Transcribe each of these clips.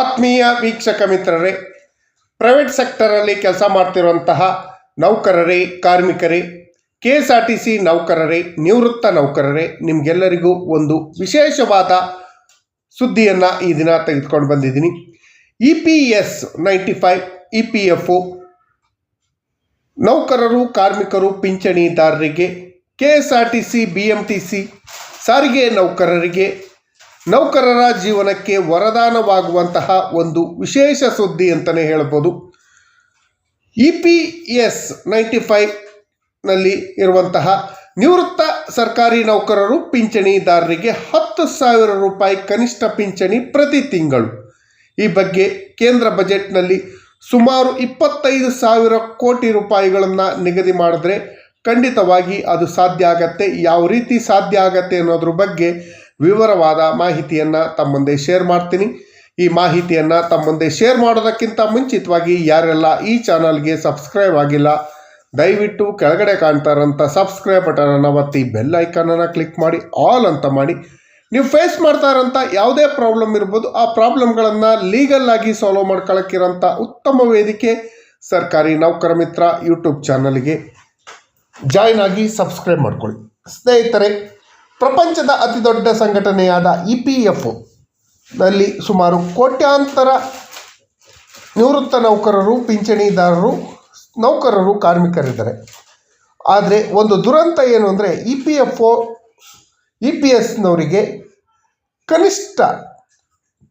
ಆತ್ಮೀಯ ವೀಕ್ಷಕ ಮಿತ್ರರೇ ಪ್ರೈವೇಟ್ ಸೆಕ್ಟರಲ್ಲಿ ಕೆಲಸ ಮಾಡ್ತಿರುವಂತಹ ನೌಕರರೇ, ಕಾರ್ಮಿಕರೇ K S R T C ನೌಕರರೇ, ನಿವೃತ್ತ ನೌಕರರೇ, ನಿಮಗೆಲ್ಲರಿಗೂ ಒಂದು ವಿಶೇಷವಾದ ಸುದ್ದಿಯನ್ನು ಈ ದಿನ ತೆಗೆದುಕೊಂಡು ಬಂದಿದ್ದೀನಿ. E P S ninety five, E P F ನೌಕರರು, ಕಾರ್ಮಿಕರು, ಪಿಂಚಣಿದಾರರಿಗೆ K S R T C B M T C, ಸಾರಿಗೆ ನೌಕರರಿಗೆ ನೌಕರರ ಜೀವನಕ್ಕೆ ವರದಾನವಾಗುವಂತಹ ಒಂದು ವಿಶೇಷ ಸುದ್ದಿ ಅಂತಲೇ ಹೇಳ್ಬೋದು. ಇ ಪಿ ಎಸ್ ನೈಂಟಿ ಫೈವ್ನಲ್ಲಿ ಇರುವಂತಹ ನಿವೃತ್ತ ಸರ್ಕಾರಿ ನೌಕರರು ಪಿಂಚಣಿದಾರರಿಗೆ ಹತ್ತು ಸಾವಿರ ರೂಪಾಯಿ ಕನಿಷ್ಠ ಪಿಂಚಣಿ ಪ್ರತಿ ತಿಂಗಳು. ಈ ಬಗ್ಗೆ ಕೇಂದ್ರ ಬಜೆಟ್ನಲ್ಲಿ ಸುಮಾರು ಇಪ್ಪತ್ತೈದು ಸಾವಿರ ಕೋಟಿ ರೂಪಾಯಿಗಳನ್ನು ನಿಗದಿ ಮಾಡಿದ್ರೆ ಖಂಡಿತವಾಗಿ ಅದು ಸಾಧ್ಯ ಆಗತ್ತೆ. ಯಾವ ರೀತಿ ಸಾಧ್ಯ ಆಗತ್ತೆ ಅನ್ನೋದ್ರ ಬಗ್ಗೆ ವಿವರವಾದ ಮಾಹಿತಿಯನ್ನು ತಮ್ಮ ಮುಂದೆ ಶೇರ್ ಮಾಡ್ತೀನಿ. ಈ ಮಾಹಿತಿಯನ್ನು ತಮ್ಮ ಮುಂದೆ ಶೇರ್ ಮಾಡೋದಕ್ಕಿಂತ ಮುಂಚಿತವಾಗಿ ಯಾರೆಲ್ಲ ಈ ಚಾನಲ್ಗೆ ಸಬ್ಸ್ಕ್ರೈಬ್ ಆಗಿಲ್ಲ, ದಯವಿಟ್ಟು ಕೆಳಗಡೆ ಕಾಣ್ತಾ ಇರೋಂಥ ಸಬ್ಸ್ಕ್ರೈಬ್ ಬಟನನ್ನು ಒತ್ತಿ ಬೆಲ್ ಐಕನನ್ನು ಕ್ಲಿಕ್ ಮಾಡಿ ಆಲ್ ಅಂತ ಮಾಡಿ. ನೀವು ಫೇಸ್ ಮಾಡ್ತಾ ಇರೋಂಥ ಯಾವುದೇ ಪ್ರಾಬ್ಲಮ್ ಇರ್ಬೋದು, ಆ ಪ್ರಾಬ್ಲಮ್ಗಳನ್ನು ಲೀಗಲ್ ಆಗಿ ಸಾಲ್ವ್ ಮಾಡ್ಕೊಳ್ಳೋಕ್ಕಿರೋಂಥ ಉತ್ತಮ ವೇದಿಕೆ ಸರ್ಕಾರಿ ನೌಕರ ಮಿತ್ರ ಯೂಟ್ಯೂಬ್ ಚಾನಲ್ಗೆ ಜಾಯ್ನ್ ಆಗಿ ಸಬ್ಸ್ಕ್ರೈಬ್ ಮಾಡ್ಕೊಳ್ಳಿ. ಸ್ನೇಹಿತರೆ ಪ್ರಪಂಚದ ಅತಿ ದೊಡ್ಡ ಸಂಘಟನೆಯಾದ ಇ ಪಿ ಎಫ್ನಲ್ಲಿ ಸುಮಾರು ಕೋಟ್ಯಾಂತರ ನಿವೃತ್ತ ನೌಕರರು, ಪಿಂಚಣಿದಾರರು, ನೌಕರರು, ಕಾರ್ಮಿಕರಿದ್ದಾರೆ. ಆದರೆ ಒಂದು ದುರಂತ ಏನು ಅಂದರೆ E P F O E P ಎಸ್ನವರಿಗೆ ಕನಿಷ್ಠ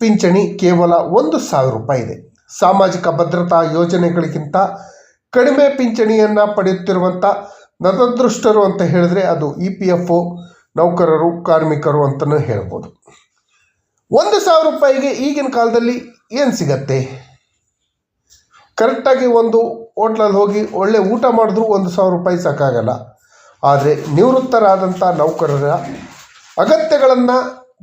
ಪಿಂಚಣಿ ಕೇವಲ ಒಂದು ಸಾವಿರ ರೂಪಾಯಿ ಇದೆ. ಸಾಮಾಜಿಕ ಭದ್ರತಾ ಯೋಜನೆಗಳಿಗಿಂತ ಕಡಿಮೆ ಪಿಂಚಣಿಯನ್ನು ಪಡೆಯುತ್ತಿರುವಂಥ ನತದೃಷ್ಟರು ಅಂತ ಹೇಳಿದ್ರೆ ಅದು ಇ ಪಿ ಎಫ್ ಒ ನೌಕರರು, ಕಾರ್ಮಿಕರು ಅಂತಲೂ ಹೇಳ್ಬೋದು. ಒಂದು ಸಾವಿರ ರೂಪಾಯಿಗೆ ಈಗಿನ ಕಾಲದಲ್ಲಿ ಏನು ಸಿಗತ್ತೆ? ಕರೆಕ್ಟಾಗಿ ಒಂದು ಹೋಟ್ಲಲ್ಲಿ ಹೋಗಿ ಒಳ್ಳೆ ಊಟ ಮಾಡಿದ್ರೂ ಒಂದು ಸಾವಿರ ರೂಪಾಯಿ ಸಾಕಾಗಲ್ಲ. ಆದರೆ ನಿವೃತ್ತರಾದಂಥ ನೌಕರರ ಅಗತ್ಯಗಳನ್ನು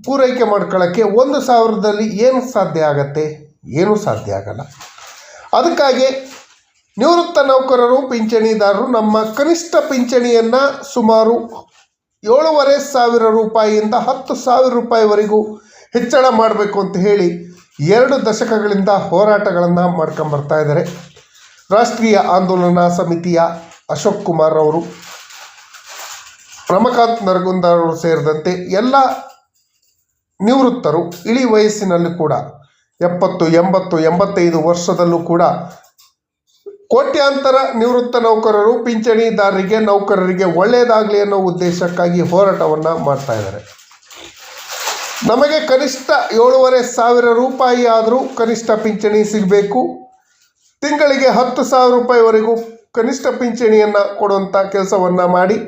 ಪೂರೈಕೆ ಮಾಡ್ಕೊಳ್ಳೋಕ್ಕೆ ಒಂದು ಸಾವಿರದಲ್ಲಿ ಏನು ಸಾಧ್ಯ ಆಗತ್ತೆ? ಏನೂ ಸಾಧ್ಯ ಆಗಲ್ಲ. ಅದಕ್ಕಾಗಿ ನಿವೃತ್ತ ನೌಕರರು, ಪಿಂಚಣಿದಾರರು ನಮ್ಮ ಕನಿಷ್ಠ ಪಿಂಚಣಿಯನ್ನು ಸುಮಾರು ಏಳೂವರೆ ಸಾವಿರ ರೂಪಾಯಿಯಿಂದ ಹತ್ತು ಸಾವಿರ ರೂಪಾಯಿವರೆಗೂ ಹೆಚ್ಚಳ ಮಾಡಬೇಕು ಅಂತ ಹೇಳಿ ಎರಡು ದಶಕಗಳಿಂದ ಹೋರಾಟಗಳನ್ನು ಮಾಡ್ಕೊಂಬರ್ತಾ ಇದ್ದಾರೆ. ರಾಷ್ಟ್ರೀಯ ಆಂದೋಲನ ಸಮಿತಿಯ ಅಶೋಕ್ ಕುಮಾರ್ ಅವರು ರಮಕಾಂತ್ ನರಗುಂದರ್ ಅವರು ಸೇರಿದಂತೆ ಎಲ್ಲ ನಿವೃತ್ತರು ಇಳಿ ವಯಸ್ಸಿನಲ್ಲಿ ಕೂಡ, ಎಪ್ಪತ್ತು, ಎಂಬತ್ತು, ಎಂಬತ್ತೈದು ವರ್ಷದಲ್ಲೂ ಕೂಡ ಕೋಟ್ಯಾಂತರ ನಿವೃತ್ತ ನೌಕರರು, ಪಿಂಚಣಿದಾರರಿಗೆ, ನೌಕರರಿಗೆ ಒಳ್ಳೆಯದಾಗಲಿ ಅನ್ನೋ ಉದ್ದೇಶಕ್ಕಾಗಿ ಹೋರಾಟವನ್ನು ಮಾಡ್ತಾ ಇದ್ದಾರೆ. ನಮಗೆ ಕನಿಷ್ಠ ಏಳುವರೆ ಸಾವಿರ ರೂಪಾಯಿ ಆದರೂ ಕನಿಷ್ಠ ಪಿಂಚಣಿ ಸಿಗಬೇಕು. ತಿಂಗಳಿಗೆ ಹತ್ತು ಸಾವಿರ ರೂಪಾಯಿವರೆಗೂ ಕನಿಷ್ಠ ಪಿಂಚಣಿಯನ್ನು ಕೊಡುವಂಥ ಕೆಲಸವನ್ನು ಮಾಡಿ.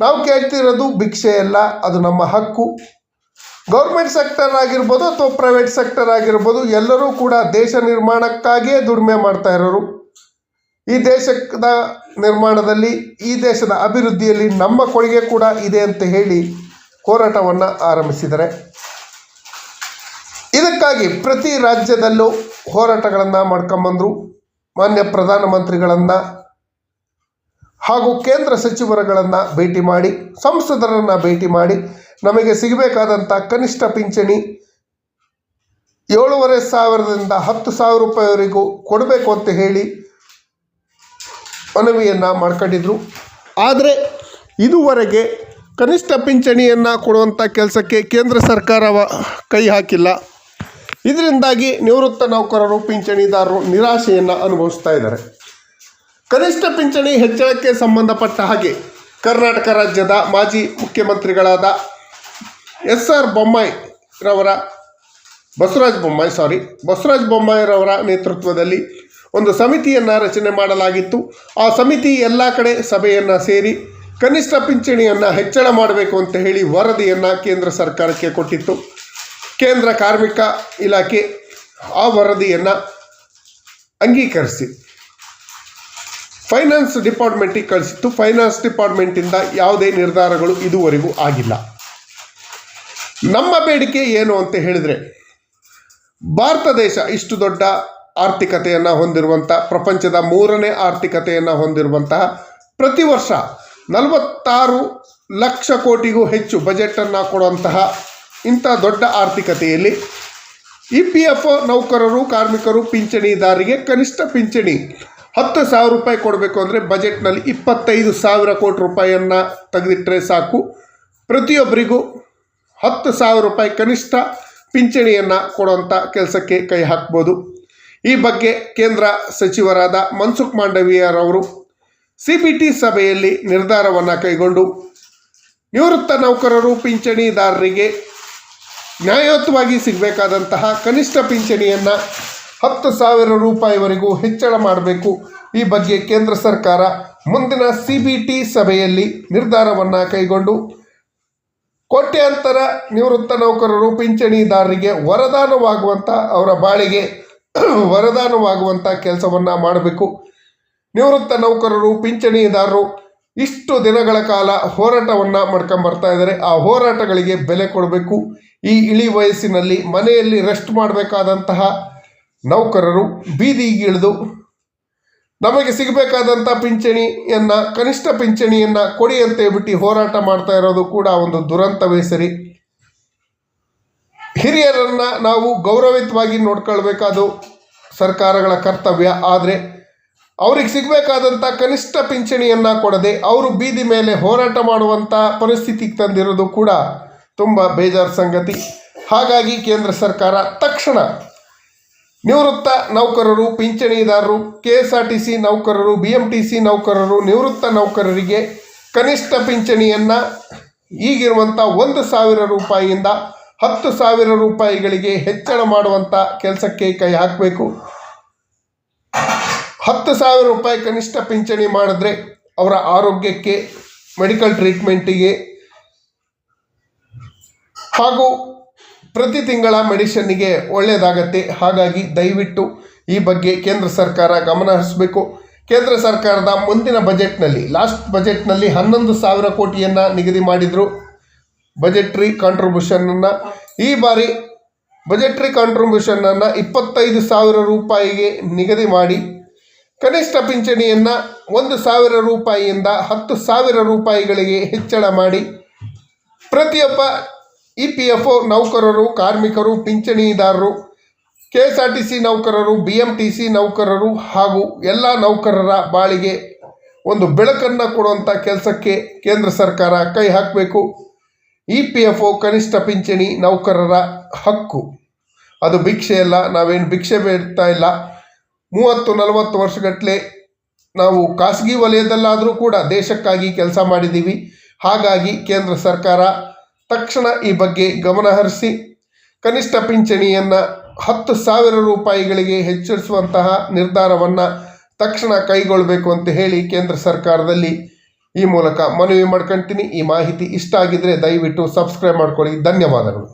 ನಾವು ಕೇಳ್ತಿರೋದು ಭಿಕ್ಷೆ ಅಲ್ಲ, ಅದು ನಮ್ಮ ಹಕ್ಕು. ಗೌರ್ಮೆಂಟ್ ಸೆಕ್ಟರ್ ಆಗಿರ್ಬೋದು ಅಥವಾ ಪ್ರೈವೇಟ್ ಸೆಕ್ಟರ್ ಆಗಿರ್ಬೋದು, ಎಲ್ಲರೂ ಕೂಡ ದೇಶ ನಿರ್ಮಾಣಕ್ಕಾಗಿಯೇ ದುಡಿಮೆ ಮಾಡ್ತಾ ಇರೋರು. ಈ ದೇಶದ ನಿರ್ಮಾಣದಲ್ಲಿ, ಈ ದೇಶದ ಅಭಿವೃದ್ಧಿಯಲ್ಲಿ ನಮ್ಮ ಕೊಡುಗೆ ಕೂಡ ಇದೆ ಅಂತ ಹೇಳಿ ಹೋರಾಟವನ್ನು ಆರಂಭಿಸಿದರೆ ಇದಕ್ಕಾಗಿ ಪ್ರತಿ ರಾಜ್ಯದಲ್ಲೂ ಹೋರಾಟಗಳನ್ನು ಮಾಡ್ಕೊಂಬಂದರು. ಮಾನ್ಯ ಪ್ರಧಾನಮಂತ್ರಿಗಳನ್ನು ಹಾಗೂ ಕೇಂದ್ರ ಸಚಿವರುಗಳನ್ನು ಭೇಟಿ ಮಾಡಿ, ಸಂಸದರನ್ನು ಭೇಟಿ ಮಾಡಿ, ನಮಗೆ ಸಿಗಬೇಕಾದಂಥ ಕನಿಷ್ಠ ಪಿಂಚಣಿ ಏಳೂವರೆ ಸಾವಿರದಿಂದ ಹತ್ತು ಸಾವಿರ ರೂಪಾಯಿವರೆಗೂ ಕೊಡಬೇಕು ಅಂತ ಹೇಳಿ ಮನವಿಯನ್ನು ಮಾಡ್ಕೊಂಡಿದ್ರು. ಆದರೆ ಇದುವರೆಗೆ ಕನಿಷ್ಠ ಪಿಂಚಣಿಯನ್ನು ಕೊಡುವಂಥ ಕೆಲಸಕ್ಕೆ ಕೇಂದ್ರ ಸರ್ಕಾರ ಕೈ ಹಾಕಿಲ್ಲ. ಇದರಿಂದಾಗಿ ನಿವೃತ್ತ ನೌಕರರು, ಪಿಂಚಣಿದಾರರು ನಿರಾಶೆಯನ್ನು ಅನುಭವಿಸ್ತಾ ಇದ್ದಾರೆ. ಕನಿಷ್ಠ ಪಿಂಚಣಿ ಹೆಚ್ಚಳಕ್ಕೆ ಸಂಬಂಧಪಟ್ಟ ಹಾಗೆ ಕರ್ನಾಟಕ ರಾಜ್ಯದ ಮಾಜಿ ಮುಖ್ಯಮಂತ್ರಿಗಳಾದ ಎಸ್ ಆರ್ ಬೊಮ್ಮಾಯಿರವರ ಬಸವರಾಜ ಬೊಮ್ಮಾಯಿ ಸಾರಿ ಬಸವರಾಜ ಬೊಮ್ಮಾಯಿರವರ ನೇತೃತ್ವದಲ್ಲಿ ಒಂದು ಸಮಿತಿಯನ್ನು ರಚನೆ ಮಾಡಲಾಗಿತ್ತು. ಆ ಸಮಿತಿ ಎಲ್ಲ ಕಡೆ ಸಭೆಯನ್ನು ಸೇರಿ ಕನಿಷ್ಠ ಪಿಂಚಣಿಯನ್ನು ಹೆಚ್ಚಳ ಮಾಡಬೇಕು ಅಂತ ಹೇಳಿ ವರದಿಯನ್ನು ಕೇಂದ್ರ ಸರ್ಕಾರಕ್ಕೆ ಕೊಟ್ಟಿತ್ತು. ಕೇಂದ್ರ ಕಾರ್ಮಿಕ ಇಲಾಖೆ ಆ ವರದಿಯನ್ನು ಅಂಗೀಕರಿಸಿ. ಫೈನಾನ್ಸ್ ಡಿಪಾರ್ಟ್ಮೆಂಟಿಗೆ ಕಳಿಸಿತ್ತು. ಫೈನಾನ್ಸ್ ಡಿಪಾರ್ಟ್ಮೆಂಟಿಂದ ಯಾವುದೇ ನಿರ್ಧಾರಗಳು ಇದುವರೆಗೂ ಆಗಿಲ್ಲ. ನಮ್ಮ ಬೇಡಿಕೆ ಏನು ಅಂತ ಹೇಳಿದರೆ, ಭಾರತ ದೇಶ ಇಷ್ಟು ದೊಡ್ಡ ಆರ್ಥಿಕತೆಯನ್ನು ಹೊಂದಿರುವಂಥ ಪ್ರಪಂಚದ ಮೂರನೇ ಆರ್ಥಿಕತೆಯನ್ನು ಹೊಂದಿರುವಂತಹ ಪ್ರತಿ ವರ್ಷ ನಲವತ್ತಾರು ಲಕ್ಷ ಕೋಟಿಗೂ ಹೆಚ್ಚು ಬಜೆಟನ್ನು ಕೊಡುವಂತಹ ಇಂಥ ದೊಡ್ಡ ಆರ್ಥಿಕತೆಯಲ್ಲಿ ಇ ಪಿ ಎಫ್ ನೌಕರರು, ಕಾರ್ಮಿಕರು ಪಿಂಚಣಿದಾರಿಗೆ ಕನಿಷ್ಠ ಪಿಂಚಣಿ ಹತ್ತು ಸಾವಿರ ರೂಪಾಯಿ ಕೊಡಬೇಕು ಅಂದರೆ ಬಜೆಟ್ನಲ್ಲಿ ಇಪ್ಪತ್ತೈದು ಸಾವಿರ ಕೋಟಿ ರೂಪಾಯಿಯನ್ನು ತೆಗೆದಿಟ್ಟರೆ ಸಾಕು. ಪ್ರತಿಯೊಬ್ಬರಿಗೂ ಹತ್ತು ಸಾವಿರ ರೂಪಾಯಿ ಕನಿಷ್ಠ ಪಿಂಚಣಿಯನ್ನು ಕೊಡುವಂಥ ಕೆಲಸಕ್ಕೆ ಕೈ ಹಾಕ್ಬೋದು. ಈ ಬಗ್ಗೆ ಕೇಂದ್ರ ಸಚಿವರಾದ ಮನ್ಸುಖ್ ಮಾಂಡವೀಯರವರು ಸಿ ಬಿ ಟಿ ಸಭೆಯಲ್ಲಿ ನಿರ್ಧಾರವನ್ನು ಕೈಗೊಂಡು, ನಿವೃತ್ತ ನೌಕರರು ಪಿಂಚಣಿದಾರರಿಗೆ ನ್ಯಾಯಯುತವಾಗಿ ಸಿಗಬೇಕಾದಂತಹ ಕನಿಷ್ಠ ಪಿಂಚಣಿಯನ್ನು ಹತ್ತು ಸಾವಿರ ರೂಪಾಯಿವರೆಗೂ ಹೆಚ್ಚಳ ಮಾಡಬೇಕು. ಈ ಬಗ್ಗೆ ಕೇಂದ್ರ ಸರ್ಕಾರ ಮುಂದಿನ ಸಿ ಬಿ ಟಿ ಸಭೆಯಲ್ಲಿ ನಿರ್ಧಾರವನ್ನು ಕೈಗೊಂಡು, ಕೋಟ್ಯಾಂತರ ನಿವೃತ್ತ ನೌಕರರು ಪಿಂಚಣಿದಾರರಿಗೆ ವರದಾನವಾಗುವಂಥ ಅವರ ಬಾಳಿಗೆ ವರದಾನವಾಗುವಂಥ ಕೆಲಸವನ್ನು ಮಾಡಬೇಕು. ನಿವೃತ್ತ ನೌಕರರು, ಪಿಂಚಣಿದಾರರು ಇಷ್ಟು ದಿನಗಳ ಕಾಲ ಹೋರಾಟವನ್ನು ಮಾಡ್ಕೊಂಬರ್ತಾ ಇದ್ದಾರೆ. ಆ ಹೋರಾಟಗಳಿಗೆ ಬೆಲೆ ಕೊಡಬೇಕು. ಈ ಇಳಿ ವಯಸ್ಸಿನಲ್ಲಿ ಮನೆಯಲ್ಲಿ ರೆಸ್ಟ್ ಮಾಡಬೇಕಾದಂತಹ ನೌಕರರು ಬೀದಿಗಿಳಿದು ನಮಗೆ ಸಿಗಬೇಕಾದಂಥ ಪಿಂಚಣಿಯನ್ನು, ಕನಿಷ್ಠ ಪಿಂಚಣಿಯನ್ನು ಕೊಡಿ ಅಂತ ಹೇಳ್ಬಿಟ್ಟು ಹೋರಾಟ ಮಾಡ್ತಾ ಇರೋದು ಕೂಡ ಒಂದು ದುರಂತವೇ ಸರಿ. ಹಿರಿಯರನ್ನು ನಾವು ಗೌರವಿತವಾಗಿ ನೋಡ್ಕೊಳ್ಬೇಕಾದು ಸರ್ಕಾರಗಳ ಕರ್ತವ್ಯ. ಆದರೆ ಅವ್ರಿಗೆ ಸಿಗಬೇಕಾದಂಥ ಕನಿಷ್ಠ ಪಿಂಚಣಿಯನ್ನು ಕೊಡದೆ ಅವರು ಬೀದಿ ಮೇಲೆ ಹೋರಾಟ ಮಾಡುವಂಥ ಪರಿಸ್ಥಿತಿಗೆ ತಂದಿರೋದು ಕೂಡ ತುಂಬ ಬೇಜಾರು ಸಂಗತಿ. ಹಾಗಾಗಿ ಕೇಂದ್ರ ಸರ್ಕಾರ ತಕ್ಷಣ ನಿವೃತ್ತ ನೌಕರರು, ಪಿಂಚಣಿದಾರರು, K S R T C ನೌಕರರು, ಬಿ ಎಂ ಟಿ ಸಿ ನೌಕರರು, ನಿವೃತ್ತ ನೌಕರರಿಗೆ ಕನಿಷ್ಠ ಪಿಂಚಣಿಯನ್ನು ಈಗಿರುವಂಥ ಒಂದು ಸಾವಿರ ರೂಪಾಯಿಯಿಂದ ಹತ್ತು ಸಾವಿರ ರೂಪಾಯಿಗಳಿಗೆ ಹೆಚ್ಚಳ ಮಾಡುವಂಥ ಕೆಲಸಕ್ಕೆ ಕೈ ಹಾಕಬೇಕು. ಹತ್ತು ಸಾವಿರ ರೂಪಾಯಿ ಕನಿಷ್ಠ ಪಿಂಚಣಿ ಮಾಡಿದ್ರೆ ಅವರ ಆರೋಗ್ಯಕ್ಕೆ ಮೆಡಿಕಲ್ ಟ್ರೀಟ್ಮೆಂಟಿಗೆ ಹಾಗೂ ಪ್ರತಿ ತಿಂಗಳ ಮೆಡಿಷನ್ನಿಗೆ ಒಳ್ಳೆಯದಾಗತ್ತೆ ಹಾಗಾಗಿ ದಯವಿಟ್ಟು ಈ ಬಗ್ಗೆ ಕೇಂದ್ರ ಸರ್ಕಾರ ಗಮನ ಹರಿಸಬೇಕು. ಕೇಂದ್ರ ಸರ್ಕಾರದ ಮುಂದಿನ ಬಜೆಟ್ನಲ್ಲಿ ಲಾಸ್ಟ್ ಬಜೆಟ್ನಲ್ಲಿ ಹನ್ನೊಂದು ಸಾವಿರ ಕೋಟಿಯನ್ನು ನಿಗದಿ ಮಾಡಿದರು. ಬಜೆಟ್ರಿ ಕಾಂಟ್ರಿಬ್ಯೂಷನನ್ನು ಈ ಬಾರಿ ಬಜೆಟ್ರಿ ಕಾಂಟ್ರಿಬ್ಯೂಷನನ್ನು ಇಪ್ಪತ್ತೈದು ಸಾವಿರ ರೂಪಾಯಿಗೆ ನಿಗದಿ ಮಾಡಿ. ಕನಿಷ್ಠ ಪಿಂಚಣಿಯನ್ನು ಒಂದು ಸಾವಿರ ರೂಪಾಯಿಯಿಂದ ಹತ್ತು ಸಾವಿರ ರೂಪಾಯಿಗಳಿಗೆ ಹೆಚ್ಚಳ ಮಾಡಿ. ಪ್ರತಿಯೊಬ್ಬ ಇ ಪಿ ಎಫ್ ಒ ನೌಕರರು, ಕಾರ್ಮಿಕರು, ಪಿಂಚಣಿದಾರರು K S R T C ನೌಕರರು, ಬಿ ಎಂ ಟಿ ಸಿ ನೌಕರರು ಹಾಗೂ ಎಲ್ಲ ನೌಕರರ ಬಾಳಿಗೆ ಒಂದು ಬೆಳಕನ್ನು ಕೊಡುವಂಥ ಕೆಲಸಕ್ಕೆ ಕೇಂದ್ರ ಸರ್ಕಾರ ಕೈ ಹಾಕಬೇಕು. ಇ ಪಿ ಎಫ್ ಒ ಕನಿಷ್ಠ ಪಿಂಚಣಿ ನೌಕರರ ಹಕ್ಕು. ಅದು ಭಿಕ್ಷೆ ಅಲ್ಲ, ನಾವೇನು ಭಿಕ್ಷೆ ಬೇಡ್ತಾ ಇಲ್ಲ. ಮೂವತ್ತು, ನಲವತ್ತು ವರ್ಷಗಟ್ಟಲೆ ನಾವು ಖಾಸಗಿ ವಲಯದಲ್ಲಾದರೂ ಕೂಡ ದೇಶಕ್ಕಾಗಿ ಕೆಲಸ ಮಾಡಿದ್ದೀವಿ. ಹಾಗಾಗಿ ಕೇಂದ್ರ ಸರ್ಕಾರ ತಕ್ಷಣ ಈ ಬಗ್ಗೆ ಗಮನ ಹರಿಸಿ, ಕನಿಷ್ಠ ಪಿಂಚಣಿಯನ್ನು ಹತ್ತು ಸಾವಿರ ರೂಪಾಯಿಗಳಿಗೆ ಹೆಚ್ಚಿಸುವಂತಹ ನಿರ್ಧಾರವನ್ನು ತಕ್ಷಣ ಕೈಗೊಳ್ಳಬೇಕು ಅಂತ ಹೇಳಿ ಕೇಂದ್ರ ಸರ್ಕಾರದಲ್ಲಿ ಈ ಮೂಲಕ ಮನವಿ ಮಾಡ್ಕೊಳ್ತೀನಿ ಈ ಮಾಹಿತಿ ಇಷ್ಟ ಆಗಿದ್ದರೆ ದಯವಿಟ್ಟು ಸಬ್ಸ್ಕ್ರೈಬ್ ಮಾಡ್ಕೊಳ್ಳಿ. ಧನ್ಯವಾದಗಳು.